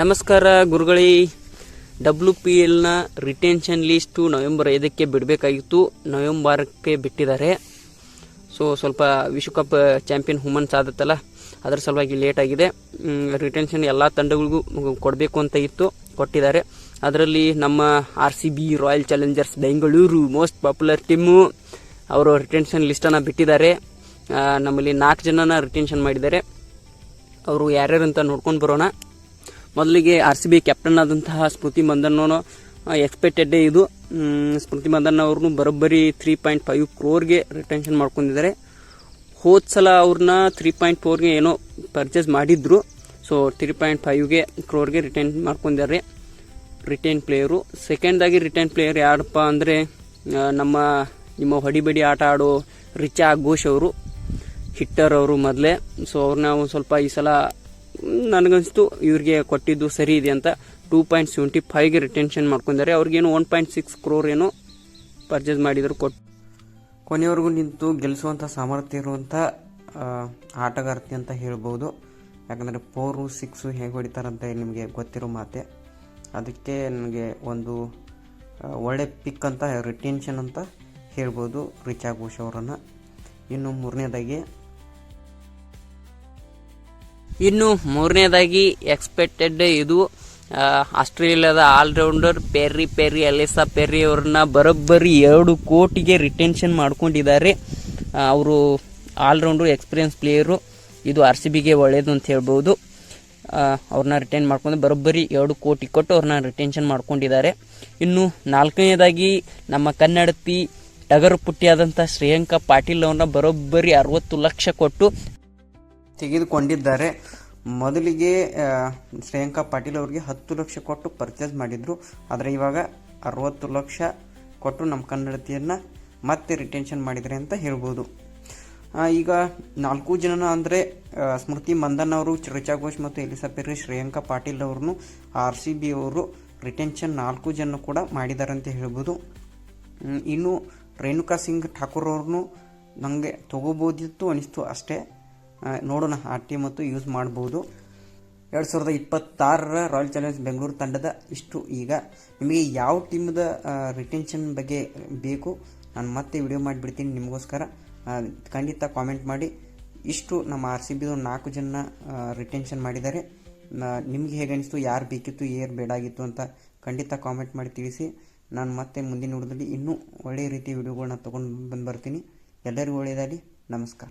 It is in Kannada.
ನಮಸ್ಕಾರ ಗುರುಗಳಿ. ಡಬ್ಲ್ಯೂ ಪಿ ಎಲ್ನ ರಿಟೆನ್ಷನ್ ಲೀಸ್ಟು ನವೆಂಬರ್ ಐದಕ್ಕೆ ಬಿಡಬೇಕಾಗಿತ್ತು. ನವೆಂಬರ್ಕ್ಕೆ ಬಿಟ್ಟಿದ್ದಾರೆ. ಸೊ ಸ್ವಲ್ಪ ವಿಶ್ವಕಪ್ ಚಾಂಪಿಯನ್ ವುಮನ್ಸ್ ಆದತ್ತಲ್ಲ, ಅದರ ಸಲುವಾಗಿ ಲೇಟ್ ಆಗಿದೆ. ರಿಟೆನ್ಷನ್ ಎಲ್ಲ ತಂಡಗಳಿಗೂ ಕೊಡಬೇಕು ಅಂತ ಇತ್ತು, ಕೊಟ್ಟಿದ್ದಾರೆ. ಅದರಲ್ಲಿ ನಮ್ಮ R C B Royal Challengers Bengaluru most popular team ಅವರು ರಿಟೆನ್ಷನ್ ಲಿಸ್ಟನ್ನು ಬಿಟ್ಟಿದ್ದಾರೆ. ನಮ್ಮಲ್ಲಿ ನಾಲ್ಕು ಜನನ ರಿಟೆನ್ಷನ್ ಮಾಡಿದ್ದಾರೆ. ಅವರು ಯಾರ್ಯಾರು ಅಂತ ನೋಡ್ಕೊಂಡು ಬರೋಣ. ಮೊದಲಿಗೆ ಆರ್ ಸಿ ಬಿ ಕ್ಯಾಪ್ಟನ್ ಆದಂತಹ ಸ್ಮೃತಿ ಮಂದನ್ನೋ ಎಕ್ಸ್ಪೆಕ್ಟೆಡ್ ಇದು. ಸ್ಮೃತಿ ಮಂದನ್ ಅವ್ರನ್ನು ಬರೋಬ್ಬರಿ ತ್ರೀ ಪಾಯಿಂಟ್ ಫೈವ್ ಕ್ರೋರ್ಗೆ ರಿಟೆನ್ಷನ್ ಮಾಡ್ಕೊಂಡಿದ್ದಾರೆ. ಹೋದ ಸಲ ಅವ್ರನ್ನ ತ್ರೀ ಪಾಯಿಂಟ್ ಫೋರ್ಗೆ ಏನೋ ಪರ್ಚೇಸ್ ಮಾಡಿದ್ರು. ಸೊ ತ್ರೀ ಪಾಯಿಂಟ್ ಫೈವ್ಗೆ ಕ್ರೋರ್ಗೆ ರಿಟೈನ್ ಮಾಡ್ಕೊಂಡಿದ್ದಾರೆ. ರಿಟೈನ್ ಪ್ಲೇಯರು ಸೆಕೆಂಡಾಗಿ ರಿಟೈನ್ ಪ್ಲೇಯರ್ ಯಾರಪ್ಪ ಅಂದರೆ ನಮ್ಮ, ನಿಮ್ಮ ಹೊಡಿಬಡಿ ಆಟ ಆಡೋ ರಿಚಾ ಘೋಷ್ ಅವರು. ಹಿಟ್ಟರ್ ಅವರು ಮೊದಲೇ. ಸೊ ಅವ್ರನ್ನ ಒಂದು ಸ್ವಲ್ಪ ಈ ಸಲ ನನಗನ್ಸ್ತು ಇವ್ರಿಗೆ ಕೊಟ್ಟಿದ್ದು ಸರಿ ಇದೆ ಅಂತ ಟೂ ಪಾಯಿಂಟ್ ಸೆವೆಂಟಿ ಫೈವ್ಗೆ ರಿಟೆನ್ಷನ್ ಮಾಡ್ಕೊಂಡಿದ್ದಾರೆ ಅವ್ರಿಗೇನು ಒನ್ ಪಾಯಿಂಟ್ ಸಿಕ್ಸ್ ಕ್ರೋರ್ ಏನೋ ಪರ್ಚೇಸ್ ಮಾಡಿದ್ರು ಕೊಟ್ಟು ಕೊನೆಯವರೆಗೂ ನಿಂತು ಗೆಲ್ಲಿಸುವಂಥ ಸಾಮರ್ಥ್ಯ ಇರುವಂಥ ಆಟಗಾರ್ತಿ ಅಂತ ಹೇಳ್ಬೋದು. ಯಾಕಂದರೆ ಫೋರು ಸಿಕ್ಸು ಹೇಗೆ ಹೊಡಿತಾರಂತ ನಿಮಗೆ ಗೊತ್ತಿರೋ ಮಾತೆ. ಅದಕ್ಕೆ ನನಗೆ ಒಂದು ಒಳ್ಳೆ ಪಿಕ್ ಅಂತ ರಿಟೆನ್ಷನ್ ಅಂತ ಹೇಳ್ಬೋದು ರಿಚಾ ಘೋಷ್ ಅವರನ್ನು. ಇನ್ನು ಮೂರನೇದಾಗಿ ಇನ್ನು ಮೂರನೇದಾಗಿ ಎಕ್ಸ್ಪೆಕ್ಟೆಡ್ ಇದು ಆಸ್ಟ್ರೇಲಿಯಾದ ಆಲ್ರೌಂಡರ್ ಪೆರ್ರಿ ಪೆರ್ರಿ ಅಲೆಸಾ ಪೆರ್ರಿ ಅವ್ರನ್ನ ಬರೋಬ್ಬರಿ ಎರಡು ಕೋಟಿಗೆ ರಿಟೆನ್ಷನ್ ಮಾಡ್ಕೊಂಡಿದ್ದಾರೆ. ಅವರು ಆಲ್ರೌಂಡರ್ ಎಕ್ಸ್ಪೀರಿಯನ್ಸ್ ಪ್ಲೇಯರು ಇದು ಆರ್ ಸಿ ಬಿಗೆ ಒಳ್ಳೆಯದು ಅಂತ ಹೇಳ್ಬೋದು. ಅವ್ರನ್ನ ರಿಟೈನ್ ಮಾಡ್ಕೊಂಡು ಬರೋಬ್ಬರಿ ಎರಡು ಕೋಟಿ ಕೊಟ್ಟು ಅವ್ರನ್ನ ರಿಟೆನ್ಷನ್ ಮಾಡ್ಕೊಂಡಿದ್ದಾರೆ. ಇನ್ನು ನಾಲ್ಕನೇದಾಗಿ ನಮ್ಮ ಕನ್ನಡತಿ ಟಗರು ಪುಟ್ಟಿಯಾದಂಥ ಶ್ರೇಯಾಂಕ ಪಾಟೀಲ್ ಅವ್ರನ್ನ ಬರೋಬ್ಬರಿ ಅರವತ್ತು ಲಕ್ಷ ಕೊಟ್ಟು ತೆಗೆದುಕೊಂಡಿದ್ದಾರೆ. ಮೊದಲಿಗೆ ಶ್ರೇಯಾಂಕಾ ಪಾಟೀಲ್ ಅವರಿಗೆ ಹತ್ತು ಲಕ್ಷ ಕೊಟ್ಟು ಪರ್ಚೇಸ್ ಮಾಡಿದರು. ಆದರೆ ಇವಾಗ ಅರವತ್ತು ಲಕ್ಷ ಕೊಟ್ಟು ನಮ್ಮ ಕನ್ನಡತಿಯನ್ನು ಮತ್ತೆ ರಿಟೆನ್ಷನ್ ಮಾಡಿದರೆ ಅಂತ ಹೇಳ್ಬೋದು. ಈಗ ನಾಲ್ಕು ಜನನ ಅಂದರೆ ಸ್ಮೃತಿ ಮಂದನ್ ಅವರು, ರಿಚಾ ಘೋಷ್ ಮತ್ತು ಎಲಿಸಾ ಪೆರ್ರಿ, ಶ್ರೇಯಾಂಕಾ ಪಾಟೀಲ್ ಅವ್ರನ್ನು ಆರ್ ಸಿ ಬಿ ಅವರು ರಿಟೆನ್ಷನ್ ನಾಲ್ಕು ಜನ ಕೂಡ ಮಾಡಿದ್ದಾರೆ ಅಂತ ಹೇಳ್ಬೋದು. ಇನ್ನು ರೇಣುಕಾ ಸಿಂಗ್ ಠಾಕೂರ್ ಅವ್ರನ್ನು ನನಗೆ ತಗೋಬೋದಿತ್ತು ಅನಿಸ್ತು ಅಷ್ಟೇ. ನೋಡೋಣ, ಆ ಟೀಮ್ ಮತ್ತು ಯೂಸ್ ಮಾಡ್ಬೋದು. ಎರಡು ಸಾವಿರದ ಇಪ್ಪತ್ತಾರರ ರಾಯಲ್ ಚಾಲೆಂಜರ್ಸ್ ಬೆಂಗಳೂರು ತಂಡದ ಇಷ್ಟು ಈಗ. ನಿಮಗೆ ಯಾವ ಟೀಮ್ದ ರಿಟೆನ್ಷನ್ ಬಗ್ಗೆ ಬೇಕು, ನಾನು ಮತ್ತೆ ವಿಡಿಯೋ ಮಾಡಿಬಿಡ್ತೀನಿ ನಿಮಗೋಸ್ಕರ. ಖಂಡಿತ ಕಾಮೆಂಟ್ ಮಾಡಿ. ಇಷ್ಟು ನಮ್ಮ ಆರ್ ಸಿ ಬಿದು ನಾಲ್ಕು ಜನ ರಿಟೆನ್ಷನ್ ಮಾಡಿದ್ದಾರೆ. ನಿಮಗೆ ಹೇಗೆ ಅನಿಸ್ತು, ಯಾರು ಬೇಕಿತ್ತು ಯಾರು ಬೇಡಾಗಿತ್ತು ಅಂತ ಖಂಡಿತ ಕಾಮೆಂಟ್ ಮಾಡಿ ತಿಳಿಸಿ. ನಾನು ಮತ್ತೆ ಮುಂದಿನ ವಿಡಿಯೋದಲ್ಲಿ ಇನ್ನೂ ಒಳ್ಳೆಯ ರೀತಿ ವಿಡಿಯೋಗಳನ್ನ ತೊಗೊಂಡು ಬಂದು ಬರ್ತೀನಿ. ಎಲ್ಲರಿಗೂ ಒಳ್ಳೆಯದಾಗಲಿ. ನಮಸ್ಕಾರ.